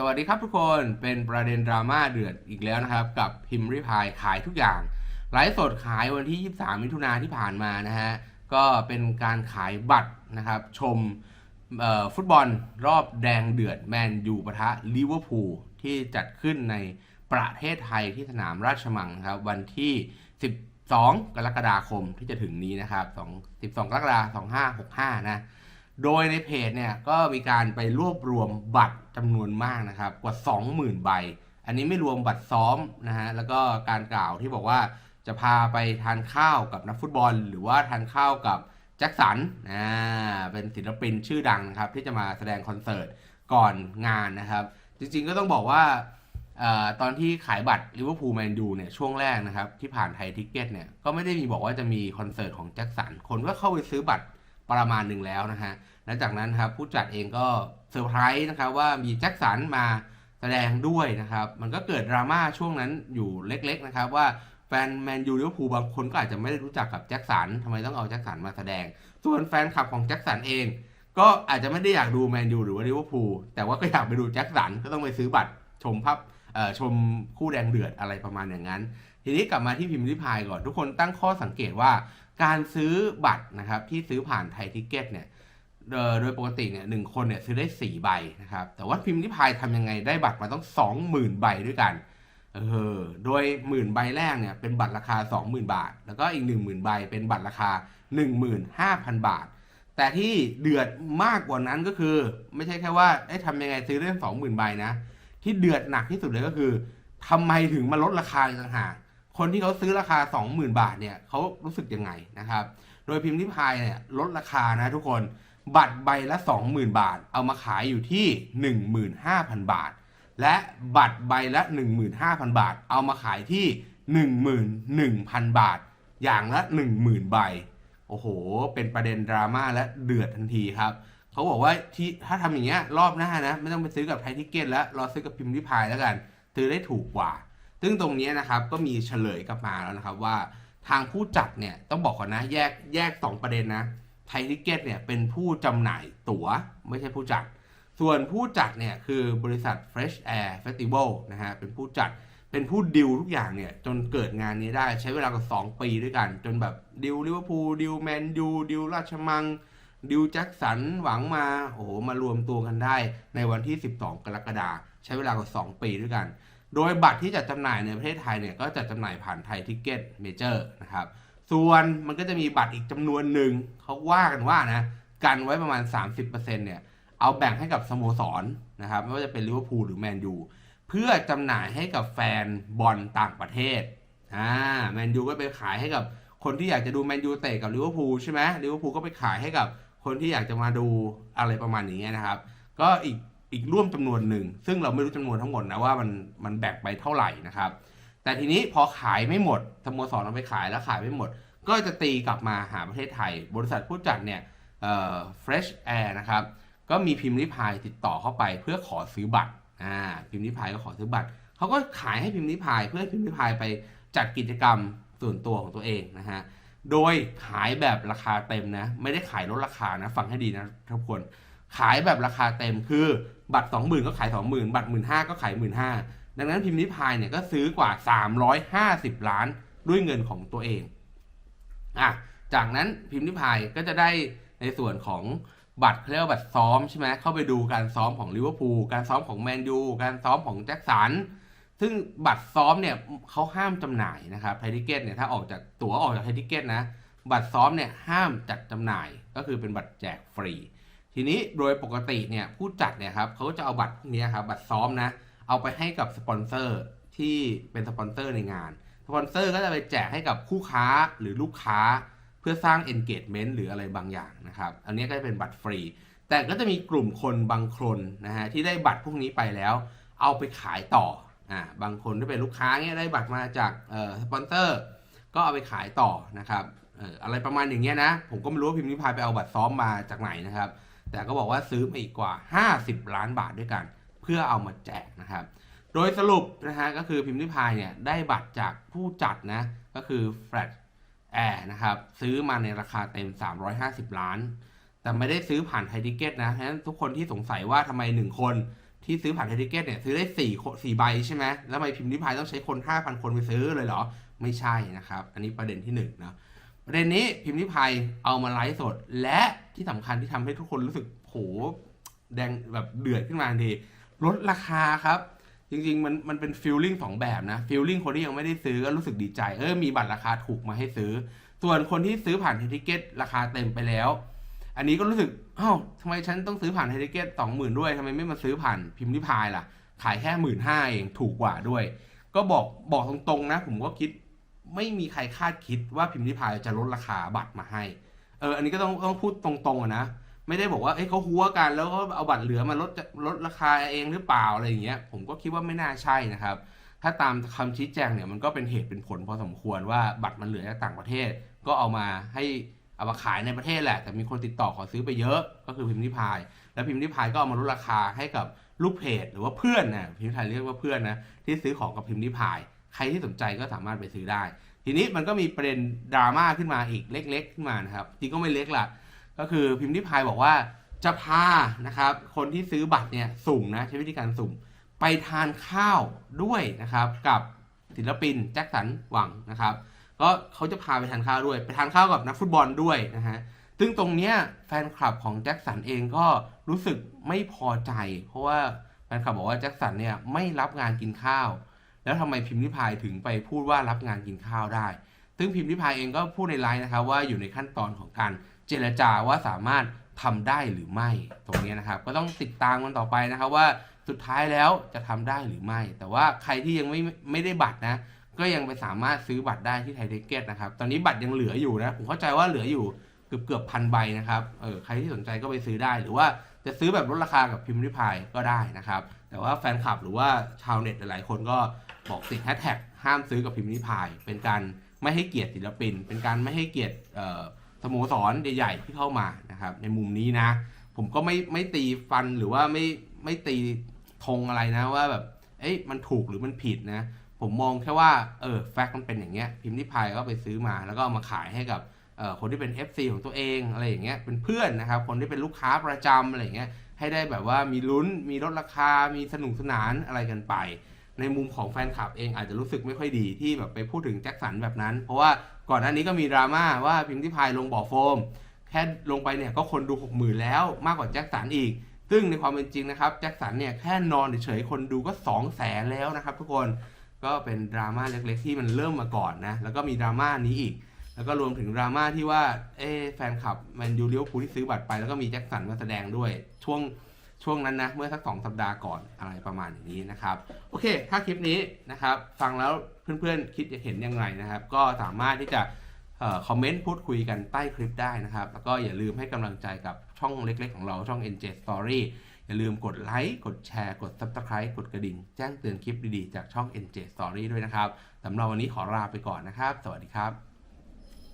สวัสดีครับทุกคนเป็นประเด็นดราม่าเดือดอีกแล้วนะครับ กับพิมพ์ริพายขายทุกอย่างไลฟ์สดขายวันที่ 23 มิถุนาที่ผ่านมานะฮะก็เป็นการขายบัตรนะครับชมฟุตบอลรอบแดงเดือดแมนยูปะทะลิเวอร์พูลที่จัดขึ้นในประเทศไทยที่สนามราชมังครับวันที่ 12 กรกฎาคมที่จะถึงนี้นะครับ 2 12 กรกฎาคม 2565 นะ โดยในเพจเนี่ยก็มีการไปรวบรวมบัตรจำนวนมากนะครับ กว่า 20,000 ใบ อันนี้ไม่รวมบัตรซ้อมนะฮะแล้วก็การกล่าวที่บอกว่าจะพาไปทานข้าวกับนักฟุตบอล หรือว่าทานข้าวกับแจ็คสันอ่าเป็นศิลปินชื่อดังนะครับที่จะมาแสดงคอนเสิร์ตก่อนงานนะครับ จริงๆก็ต้องบอกว่าออตอนที่ขายบัตรลิเวอร์พูลแมนยูเนี่ยช่วงแรกนะครับที่ผ่านไทยทิกเก็ตเนี่ยก็ไม่ได้มีบอกว่าจะมีคอนเสิร์ตของแจ็คสันคนก็เข้าไปซื้อบัตร ประมาณหนึ่งแล้วนะฮะและจากนั้นครับผู้จัดเองก็เซอร์ไพรส์นะครับว่ามีแจ็คสันมาแสดงด้วยนะครับ มันก็เกิดดราม่าช่วงนั้นอยู่เล็ก ๆ นะครับ ว่าแฟนแมนยูลิเวอร์พูลบางคนก็อาจจะไม่ได้รู้จักกับแจ็คสันทำไมต้องเอาแจ็คสันมาแสดง ส่วนแฟนคลับของแจ็คสันเอง ก็อาจจะไม่ได้อยากดูแมนยูหรือว่าลิเวอร์พูลแต่ว่าก็อยากไปดูแจ็คสันก็ต้องไปซื้อบัตรชมภาพ ชมคู่แดงเดือดอะไรประมาณอย่างนั้น ทีนี้กลับมาที่พิมพ์ริพายก่อน ทุกคนตั้งข้อสังเกตว่าการซื้อบัตรนะครับที่ซื้อผ่านไทยทิกเก็ตเนี่ยโดยปกติเนี่ยหนึ่งคนเนี่ยซื้อได้ 4 ใบนะครับ แต่ว่าพิมพ์ริพายทำยังไงได้บัตรมาต้อง 20,000 ใบด้วยกันเออโดยหมื่นใบแรกเนี่ยเป็นบัตรราคา 20,000 บาท แล้วก็อีก 10,000 ใบเป็นบัตรราคา 15,000 บาท แต่ที่เดือดมากกว่านั้นก็คือ ไม่ใช่แค่ว่าได้ทำยังไงซื้อได้20,000 ใบนะ ที่เดือดหนักที่สุดเลยก็คือทำไมถึงมาลดราคาต่างหากคนที่เขาซื้อราคา 20,000 บาทเนี่ยเขารู้สึกยังไงนะครับ โดยพิมพ์ริพายเนี่ยลดราคานะทุกคนบัตรใบละ 20,000 บาท เอามาขายอยู่ที่ 15,000 บาท และบัตรใบละ 15,000 บาท เอามาขายที่ 11,000 บาท อย่างละ 10,000 ใบ โอ้โห เป็นประเด็นดราม่าและเดือดทันทีครับ เขาบอกว่าที่ถ้าทำอย่างเงี้ยรอบหน้านะ ไม่ต้องไปซื้อกับไทยทิเก็ตแล้วรอซื้อกับพิมพ์ริพายแล้วกันซื้อได้ถูกกว่า ซึ่งตรงนี้นะครับก็มีเฉลยกลับมาแล้วนะครับว่าทางผู้จัดเนี่ยต้องบอกก่อนนะแยกแยก 2 ประเด็นนะไทยทิเก็ตเนี่ยเป็นผู้จำหน่ายตั๋วไม่ใช่ผู้จัด ส่วนผู้จัดเนี่ยคือบริษัท Fresh Air Festival นะฮะเป็นผู้จัดเป็นผู้ดิวทุกอย่างเนี่ยจนเกิดงานนี้ได้ใช้เวลากว่า2ปีด้วยกัน จนแบบดิวลิเวอร์พูลดิวแมนยูดิวราชมัง ดิวแจ็คสันหวังมาโอ้โหมารวมตัวกันได้ในวันที่ 12 กรกฎาคมใช้เวลากว่า 2 ปีด้วยกัน โดยบัตรที่จัดจำหน่ายในประเทศไทยเนี่ยก็จัดจำหน่ายผ่านไทยทิกเก็ตเมเจอร์นะครับ ส่วนมันก็จะมีบัตรอีกจำนวนหนึ่งเขาว่ากันว่านะกันไว้ประมาณ 30%เนี่ยเอาแบ่งให้กับสโมสรนะครับไม่ว่าจะเป็นลิเวอร์พูลหรือแมนยูเพื่อจำหน่ายให้กับแฟนบอลต่างประเทศอ่าแมนยูก็ไปขายให้กับคนที่อยากจะดูแมนยูเตะกับลิเวอร์พูลใช่ไหมลิเวอร์พูลก็ไปขายให้กับ คนที่อยากจะมาดูอะไรประมาณอย่างเงี้ยนะครับ ก็อีกอีกร่วมจำนวนหนึ่ง ซึ่งเราไม่รู้จำนวนทั้งหมดนะว่ามันมันแบ่งไปเท่าไหร่นะครับ แต่ทีนี้พอขายไม่หมดสโมสรเอาไปขายแล้วขายไม่หมด ก็จะตีกลับมาหาประเทศไทย บริษัทผู้จัดเนี่ยเอ่อ Fresh Air นะครับก็มีพิมพ์ริพายติดต่อเข้าไปเพื่อขอซื้อบัตรอ่าพิมพ์ริพายก็ขอซื้อบัตรเขาก็ขายให้พิมพ์ริพายเพื่อให้พิมพ์ริพายไปจัดกิจกรรมส่วนตัวของตัวเองนะฮะ โดยขายแบบราคาเต็มนะ ไม่ได้ขายลดราคานะ ฟังให้ดีนะทุกคนขายแบบราคาเต็มคือบัตร 20,000 ก็ขาย 20,000 บัตร 15,000 ก็ขาย 15,000 ดังนั้นพิมพ์ริพายเนี่ยก็ซื้อกว่า 350 ล้านด้วยเงินของตัวเองอะจากนั้นพิมพ์ริพายก็จะได้ในส่วนของบัตรเขาเรียกว่าบัตรซ้อมใช่ไหมเข้าไปดูการซ้อมของลิเวอร์พูลการซ้อมของแมนยูการซ้อมของแจ็คสัน ซึ่งบัตรซ้อมเนี่ยเขาห้ามจำหน่ายนะครับไททิเกตเนี่ยถ้าออกจากตั๋วออกจากไททิเกตนะบัตรซ้อมเนี่ยห้ามจัดจำหน่าย ก็คือเป็นบัตรแจกฟรี ทีนี้โดยปกติเนี่ยผู้จัดเนี่ยครับเขาจะเอาบัตรพวกนี้ครับบัตรซ้อมนะเอาไปให้กับสปอนเซอร์ที่เป็นสปอนเซอร์ในงานสปอนเซอร์ก็จะไปแจกให้กับคู่ค้าหรือลูกค้าเพื่อสร้าง engagement หรืออะไรบางอย่างนะครับ อันนี้ก็จะเป็นบัตรฟรี แต่ก็จะมีกลุ่มคนบางคนนะฮะที่ได้บัตรพวกนี้ไปแล้ว เอาไปขายต่อ อ่าบางคนที่เป็นลูกค้าเนี่ยได้บัตรมาจากเอ่อสปอนเซอร์ก็เอาไปขายต่อนะครับเอ่ออะไรประมาณอย่างเงี้ยนะผมก็ไม่รู้ว่าพิมพ์นิพายไปเอาบัตรซ้อมมาจากไหนนะครับ แต่ก็บอกว่าซื้อมาอีกกว่า 50 ล้านบาทด้วยกัน เพื่อเอามาแจกนะครับ โดยสรุปนะฮะก็คือพิมพ์นิพายเนี่ยได้บัตรจากผู้จัดนะก็คือ Flat Air นะครับซื้อมาในราคาเต็ม 350 ล้าน แต่ไม่ได้ซื้อผ่านไทยทิเก็ตนะฉะนั้นทุกคนที่สงสัยว่าทำไมหนึ่งคน ที่ซื้อผ่านไทยทิเก็ตเนี่ยซื้อได้4ี่สี่ใบใช่ไหมแล้วทำไมพิมพ์ริพายต้องใช้คน 5,000 คนไปซื้อเลยเหรอ ไม่ใช่นะครับ อันนี้ประเด็นที่1นงนะประเด็นนี้พิมพ์ริพายเอามาไลฟ์สด และที่สำคัญที่ทำให้ทุกคนรู้สึกโหแดงแบบเดือดขึ้นมาทันทีลดราคาครับจริงๆ มันมันเป็นฟีลลิ่งสองแบบนะฟีลลิ่งคนที่ยังไม่ได้ซื้อก็รู้สึกดีใจ เออมีบัตรราคาถูกมาให้ซื้อ ส่วนคนที่ซื้อผ่านไทยทิเก็ตราคาเต็มไปแล้ว อันนี้ก็รู้สึกอ้าวทำไมฉันต้องซื้อผ่านไทยทิเก็ตสองหมื่นด้วยทำไมไม่มาซื้อผ่านพิมพ์ริพายล่ะ ขายแค่หมื่นห้าเองถูกกว่าด้วย ก็บอกบอกตรงๆนะ ผมก็คิดไม่มีใครคาดคิดว่าพิมพ์ริพายจะลดราคาบัตรมาให้ เออ อันนี้ก็ต้องต้องพูดตรงๆนะ ไม่ได้บอกว่า เอ้ยเขาหัวกันแล้วก็เอาบัตรเหลือมาลดลดราคาเองหรือเปล่าอะไรอย่างเงี้ย ผมก็คิดว่าไม่น่าใช่นะครับ ถ้าตามคำชี้แจงเนี่ยมันก็เป็นเหตุเป็นผลพอสมควรว่าบัตรมันเหลือจากต่างประเทศ ก็เอามาให้ เอามาขายในประเทศแหละ แต่มีคนติดต่อขอซื้อไปเยอะ ก็คือพิมพ์ริพาย แล้วพิมพ์ริพายก็เอามาลดราคาให้กับลูกเพจหรือว่าเพื่อนนะพิมพ์ริพายเรียกว่าเพื่อนนะที่ซื้อของกับพิมพ์ริพาย ใครที่สนใจก็สามารถไปซื้อได้ ทีนี้มันก็มีประเด็นดราม่าขึ้นมาอีกเล็ก ๆ ขึ้นมานะครับจริงก็ไม่เล็กละก็คือพิมพ์ริพายบอกว่าจะพานะครับคนที่ซื้อบัตรเนี่ยสุ่มนะใช้วิธีการสุ่มไปทานข้าวด้วยนะครับกับศิลปินแจ็คสันหวังนะครับ ก็เขาจะพาไปทานข้าวด้วย ไปทานข้าวกับนักฟุตบอลด้วยนะฮะซึ่งตรงเนี้ยแฟนคลับของแจ็คสันเองก็รู้สึกไม่พอใจ เพราะว่าแฟนคลับบอกว่าแจ็คสันเนี่ยไม่รับงานกินข้าว แล้วทำไมพิมพ์ริพายถึงไปพูดว่ารับงานกินข้าวได้ ซึ่งพิมพ์ริพายเองก็พูดในไลน์นะครับว่าอยู่ในขั้นตอนของการเจรจาว่าสามารถทำได้หรือไม่ ตรงนี้นะครับ ก็ต้องติดตามกันต่อไปนะครับว่าสุดท้ายแล้วจะทำได้หรือไม่ แต่ว่าใครที่ยังไม่ไม่ได้บัตรนะ ก็ยังไปสามารถซื้อบัตรได้ที่ไทยเทเก็ตนะครับ ตอนนี้บัตรยังเหลืออยู่นะ ผมเข้าใจว่าเหลืออยู่เกือบเกือบพันใบนะครับ เออใครที่สนใจก็ไปซื้อได้ หรือว่าจะซื้อแบบลดราคากับพิมพ์ริพายก็ได้นะครับ แต่ว่าแฟนคลับหรือว่าชาวเน็ตหลายๆคนก็บอกติดแฮชแท็กห้ามซื้อกับพิมพ์ริพาย เป็นการไม่ให้เกียรติศิลปิน เป็นการไม่ให้เกียรติสโมสรใหญ่ๆที่เข้ามานะครับ ในมุมนี้นะ ผมก็ไม่ไม่ตีฟันหรือว่าไม่ไม่ตีธงอะไรนะว่าแบบ เอ้ยมันถูกหรือมันผิดนะ ผมมองแค่ว่าเออแฟกต์มันเป็นอย่างเงี้ยพิมพ์ริพายก็ไปซื้อมาแล้วก็เอามาขายให้กับคนที่เป็น FC ของตัวเองอะไรอย่างเงี้ยเป็นเพื่อนนะครับ คนที่เป็นลูกค้าประจำอะไรอย่างเงี้ยให้ได้แบบว่ามีลุ้นมีลดราคา มีสนุกสนานอะไรกันไป ในมุมของแฟนคลับเองอาจจะรู้สึกไม่ค่อยดีที่แบบไปพูดถึงแจ็คสันแบบนั้น เพราะว่าก่อนหน้านี้ก็มีดราม่าว่าพิมพ์ริพายลงบ่อโฟม แค่ลงไปเนี่ยก็คนดู 60,000 แล้วมากกว่าแจ็คสันอีก ซึ่งในความเป็นจริงนะครับแจ็คสันเนี่ยแค่นอนเฉยๆคนดูก็ 2 0 0แสนแล้วนะครับทุกคน ก็เป็นดราม่าเล็กๆ ที่มันเริ่มมาก่อนนะ แล้วก็มีดราม่านี้อีก แล้วก็รวมถึงดราม่าที่ว่า เอ๊แฟนคลับแมนยูเลี้ยวภูที่ซื้อบัตรไป แล้วก็มีแจ็คสันมาแสดงด้วยช่วงช่วงนั้นนะ เมื่อสักสองสัปดาห์ก่อนอะไรประมาณอย่างนี้นะครับ โอเค ถ้าคลิปนี้นะครับ ฟังแล้วเพื่อนๆ คิดจะเห็นยังไงนะครับ ก็สามารถที่จะออคอมเมนต์พูดคุยกันใต้คลิปได้นะครับ แล้วก็อย่าลืมให้กำลังใจกับช่องเล็กๆ ของเราช่อง NJ Story อย่าลืมกดไลค์กดแชร์ กด Subscribe กดกระดิ่ง แจ้งเตือนคลิปดีๆ จากช่อง NJ Story ด้วยนะครับสำหรับวันนี้ขอลาไปก่อนนะครับ สวัสดีครับ